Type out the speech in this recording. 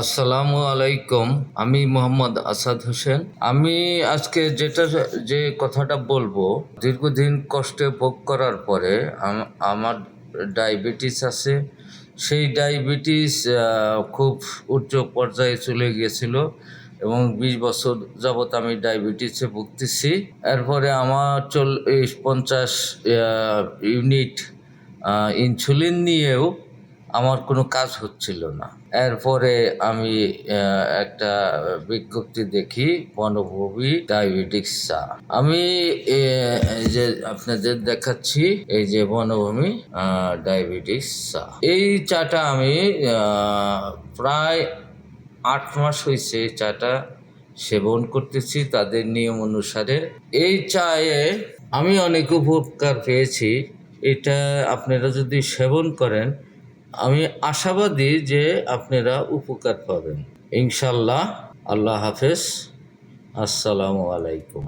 আসসালামু আলাইকুম, আমি মোহাম্মদ আসাদ হোসেন। আমি আজকে যেটা যে কথাটা বলব, দীর্ঘদিন কষ্টে ভোগ করার পরে আমার ডায়াবেটিস আছে। সেই ডায়াবেটিস খুব উচ্চ পর্যায়ে চলে গিয়েছিল এবং বিশ বছর যাবৎ আমি ডায়াবেটিসে ভুগতেছি। এরপরে আমার চল্লিশ পঞ্চাশ ইউনিট ইনসুলিন নিয়েও আমার কোনো কাজ হচ্ছিল না। এরপরে আমি একটা বিজ্ঞপ্তি দেখি, বনভূমি ডায়াবেটিক্স আমি যে আপনাদের দেখাচ্ছি, এই যে বনভূমি ডায়াবেটিক্স চা। এই চাটা আমি প্রায় আট মাস হয়েছে এই চাটা সেবন করতেছি তাদের নিয়ম অনুসারে। এই চায়ে আমি অনেক উপকার পেয়েছি। এটা আপনারা যদি সেবন করেন আমি আশাবাদী যে আপনারা উপকার পাবেন। ইনশাল্লাহ আল্লাহ হাফেজ। আসসালামু আলাইকুম।